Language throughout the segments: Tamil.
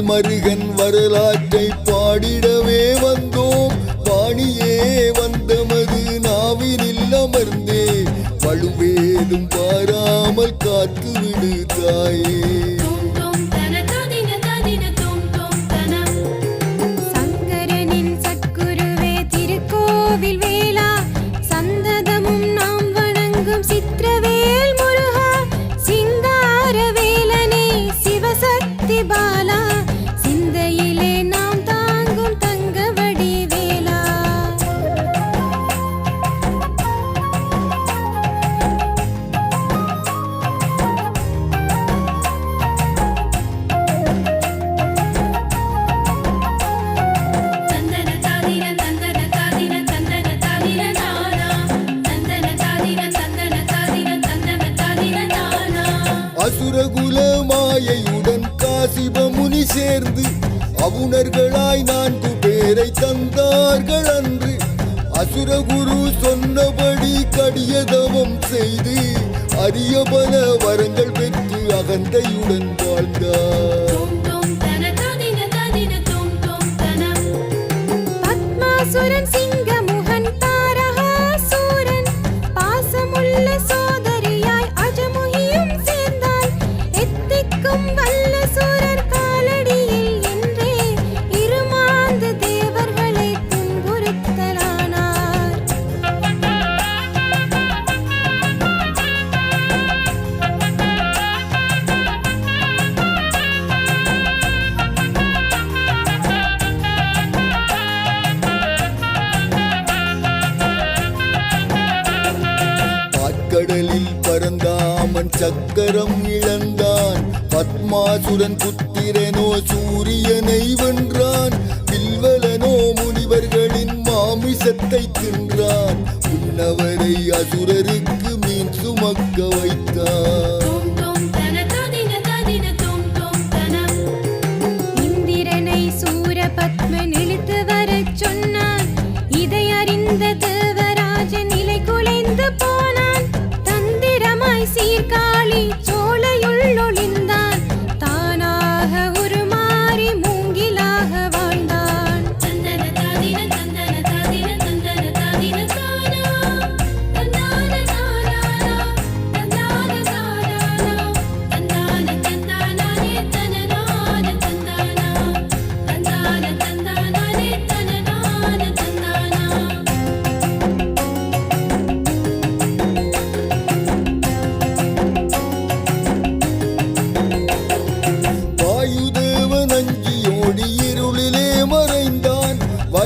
மருகன் வரலாற்றை உணர்களாய் நான்கு பேரை தந்தார்கள் அன்று. அசுரகுரு சொன்னபடி கடியதவம் செய்து அரிய பல வரங்கள் பெற்று அகந்தையுடன் வாழ்ந்தார். சகரம் இழந்தான். பத்மாசுரன் புத்திரனோ சூரியனை வென்றான். வில்வலனோ முனிவர்களின் மாமிசத்தை தின்றான். உன்னவரை அசுர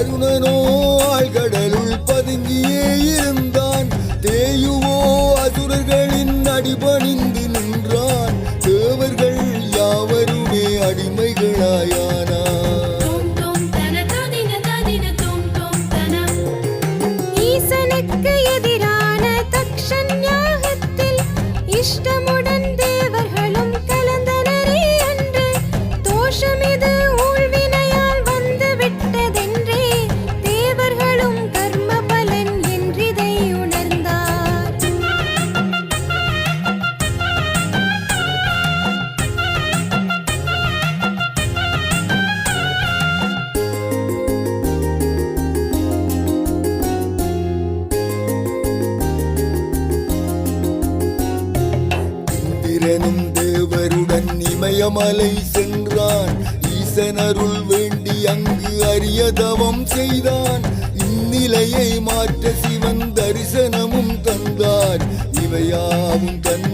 கருணனோ ஆள்கள் இமயமலை சென்றான். ஈசனருள் வேண்டி அங்கு அரிய தவம் செய்தான். இந்நிலையை மாற்ற சிவன் தரிசனமும் தந்தார். இவையாவும் தன்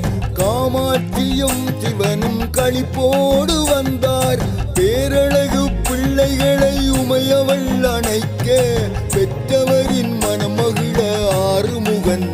காமாட்சியும் சிவனும் களிப்போடு வந்தார். பேரழகு பிள்ளைகளை உமையவள் அணைக்க பெற்றவரின் மனமகிழ ஆறுமுகன்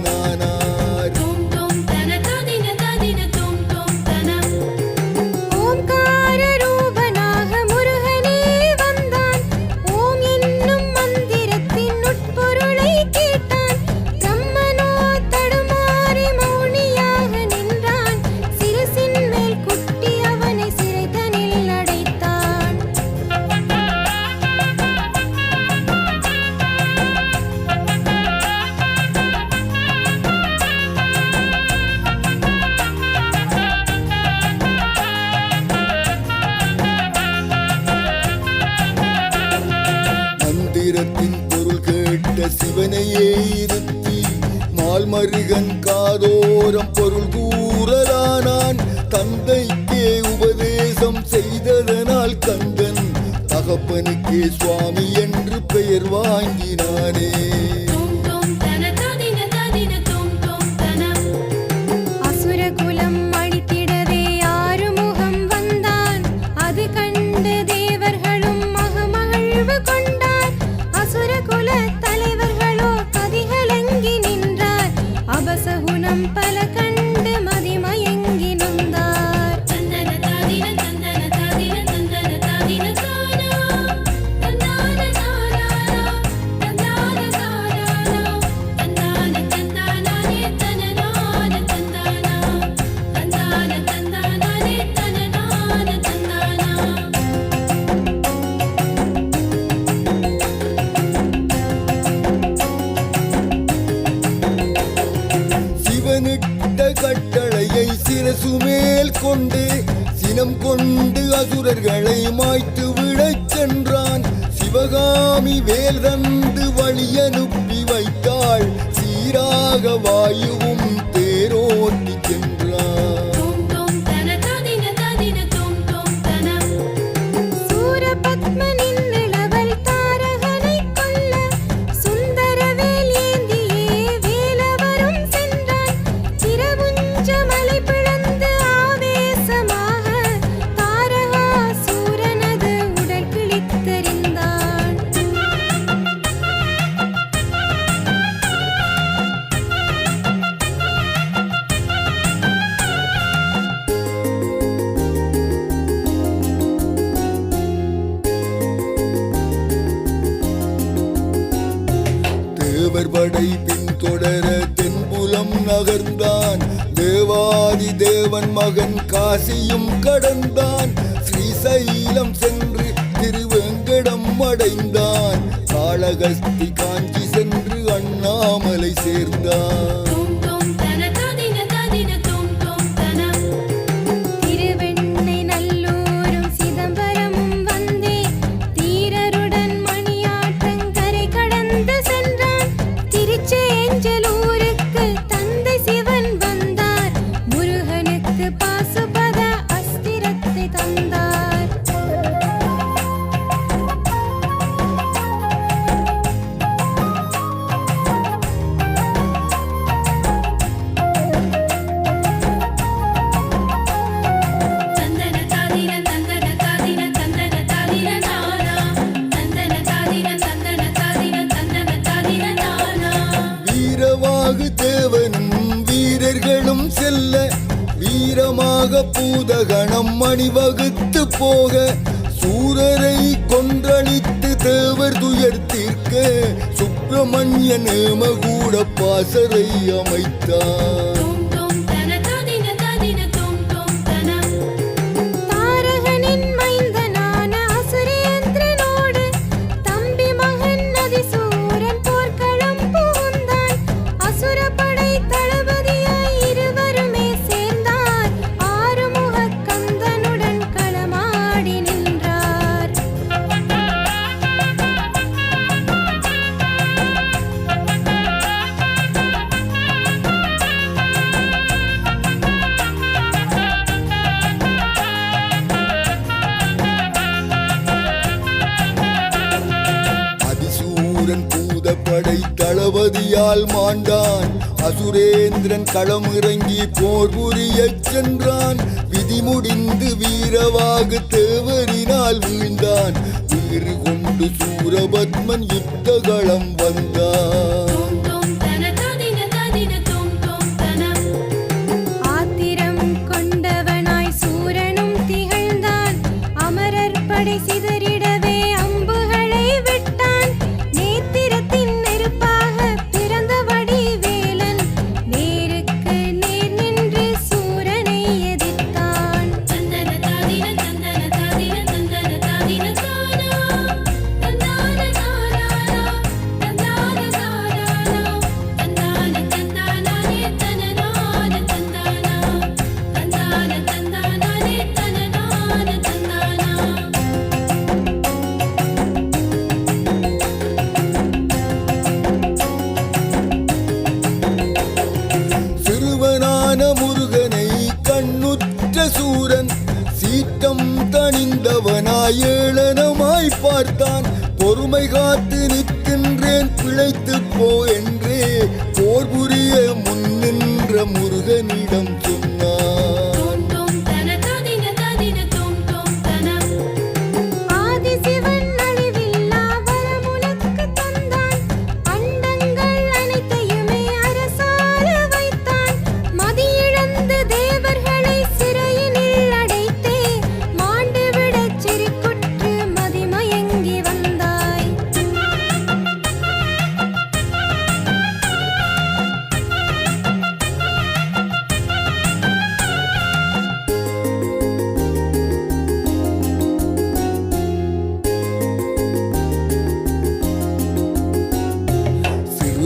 திகன் காதோரம் பொருள் கூறலானான். தந்தைக்கே உபதேசம் செய்ததனால் கந்தன் தகப்பனுக்கே சுவாமி என்று பெயர் வாங்கினானே. பசியும் கடந்தான். ஸ்ரீசைலம் சென்று திருவேங்கடம் அடைந்தான். காளகஸ்தி காஞ்சி சென்று அண்ணாமலை சேர்ந்தான். வீரவாகு தேவனும் வீரர்களும் செல்ல வீரமாக பூதகணம் அணிவகுத்து போக சூரரை கொன்றளித்து தேவர் துயர் தீர்க்க சுப்பிரமணியன் கூட பாசரை அமைத்தார். புலியால் மாண்டான். அசுரேந்திரன் களம் இறங்கி போர் புரியச் சென்றான். விதி முடிந்து வீரவாக தேவரினால் வீழ்ந்தான். வீறு கொண்டு சூரபத்மன் யுத்தகளம் வந்தான். காத்து நிற்கின்றேன் பிழைத்து போ என்றே. போர் புரிய முன்னின்ற முருகனிடம் சொல்.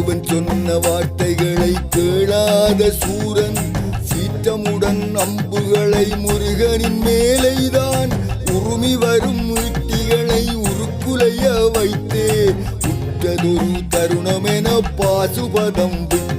ஒருவன் சொன்ன வார்த்தைகளை கேளாத சூரன் சீற்றமுடன் அம்புகளை முருகனின் மேலைதான் உருமி வரும் ஈட்டிகளை உருக்குலைய வைத்தே. உற்றதொரு தருணமென பாசுபதம் விட்டு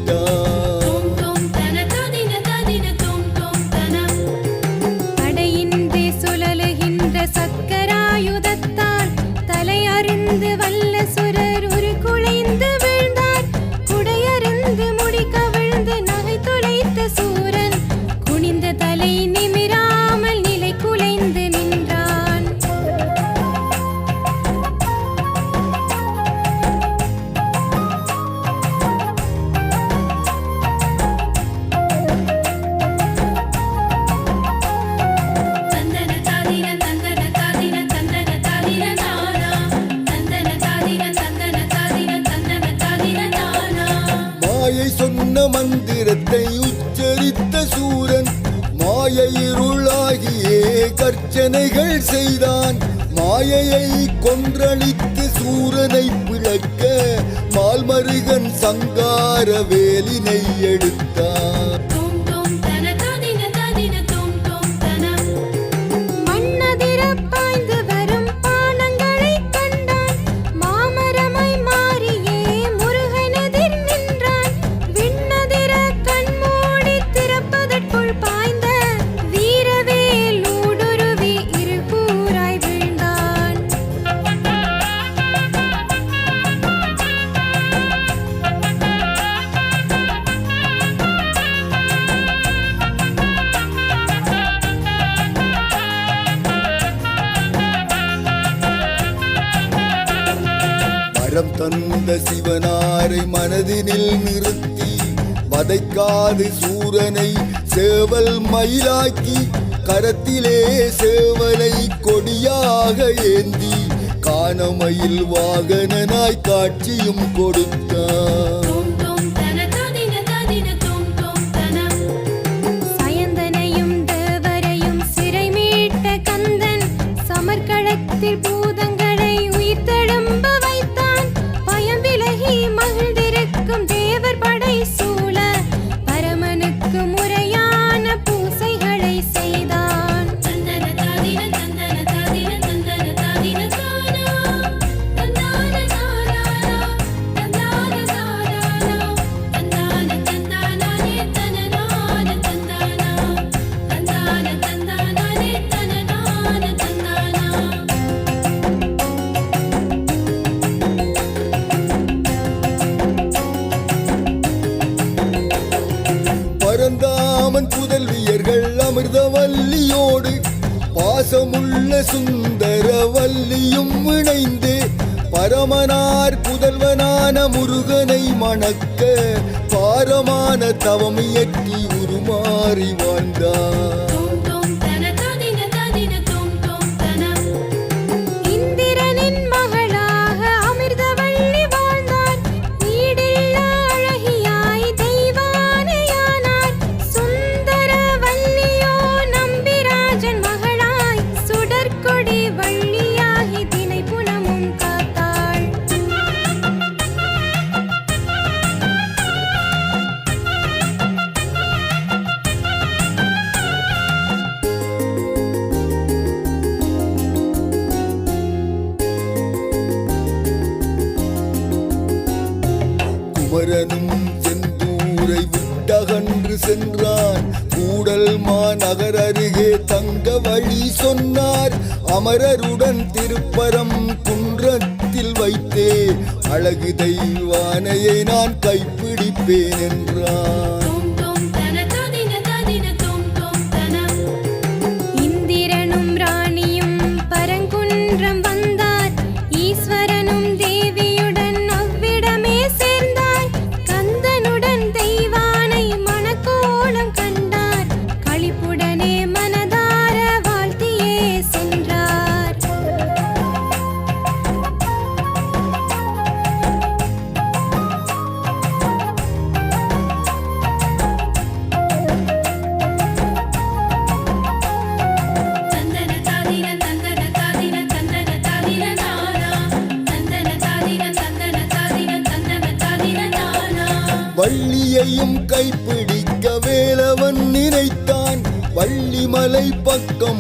வந்து சூரனை சேவல் மயிலாக்கி கரத்திலே சேவலை கொடியாக ஏந்தி காணமயில் வாகனனாய் காட்சியும் கொடுத்தான் சுந்தரவல்லியும் இணைந்து பரமனார் புதல்வனான முருகனை மணக்க பாரமான தவம் இயற்றி உருமாறி வாழ்ந்தார்.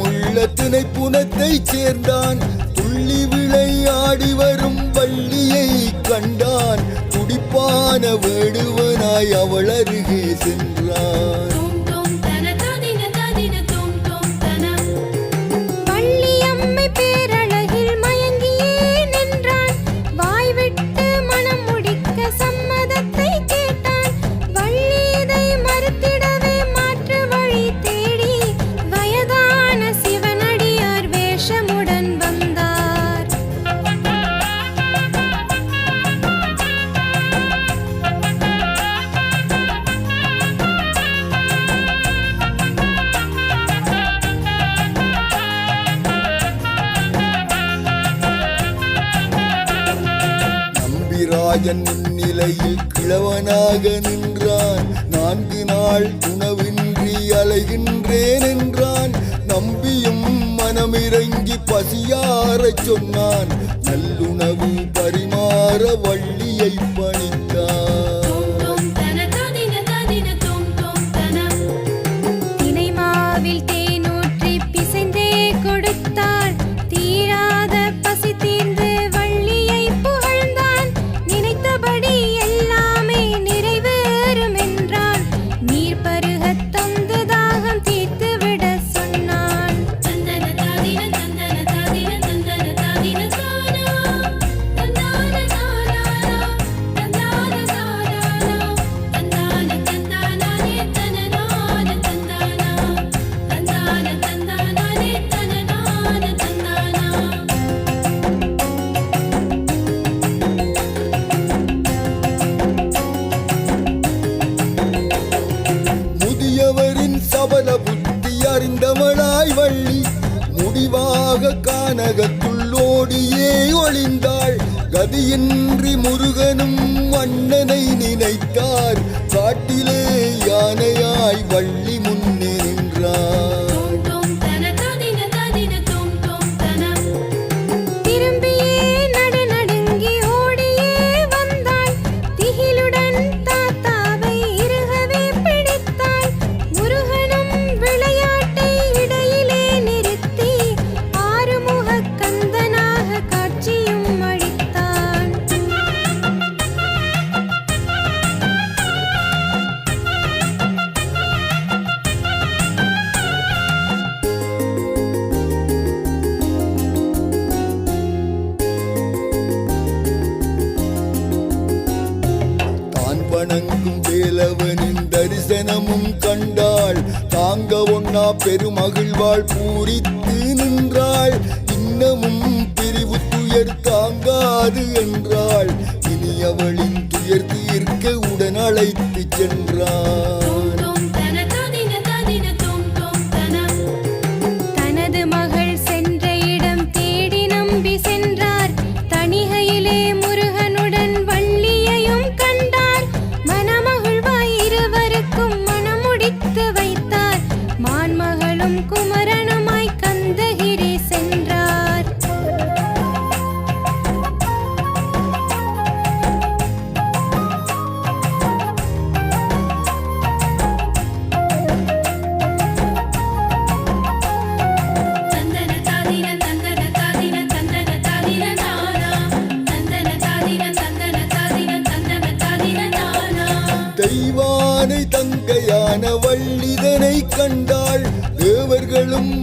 உள்ள திணைப்புணத்தை சேர்ந்தான். துள்ளி விளையாடி வரும் வள்ளியை கண்டான். துடிப்பான வேடுவனாய் அவள் அருகே சென்றான். ராஜன் நிலையில் கிழவனாக நின்றான். நான்கு நாள் உணவின்றி அலைகின்றேன் என்றான். நம்பியும் மனமிறங்கி பசியாரச் சொன்னான். நல்லுணவு பரிமாற வள்ளி தாங்க ஒன்னா பெருமகிழ்வாள் பூரித்து நின்றாள். இன்னமும் பிரிவு துயர் தாங்காது என்றாள். இனி அவளின் துயர் தீர்க்க உடன் அழைத்து சென்றாள்.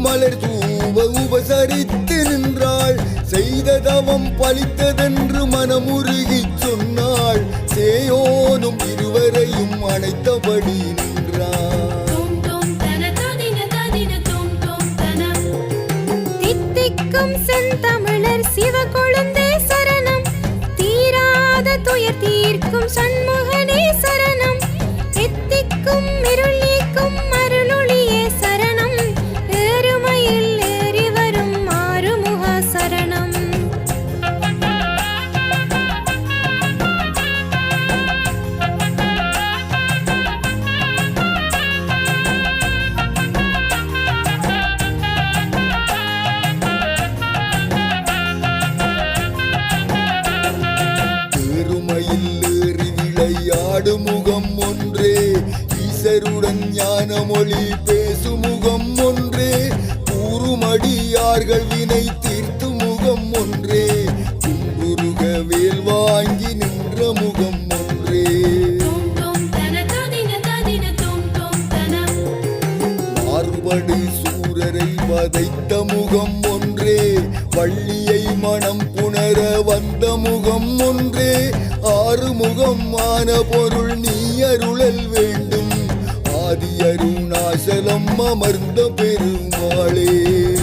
மலர் தூவ உபசரித்து நின்றாள். செய்த தவம் பலித்ததென்று மனமுருகி சொன்னாள். சேயோனும் இருவரையும் அழைத்தபடி நின்றாள். தோம் தோம் தன செந்தமிழர் சிவகொழுந்தே சரணம். தீராத துயர் தீர்க்கும் சண்முகனே சரணம். எத்திக்கும் இருள் மாறுபடு சூரரை வதைத்த முகம் ஒன்றே வள்ளியை மனம் புணர வந்த முகம் ஒன்றே. ஆறு முகம் ஆன பொருள் நீ அருளல் வேண்டும். ஆதி அருணாசலம் அமர்ந்த பெருமாளே.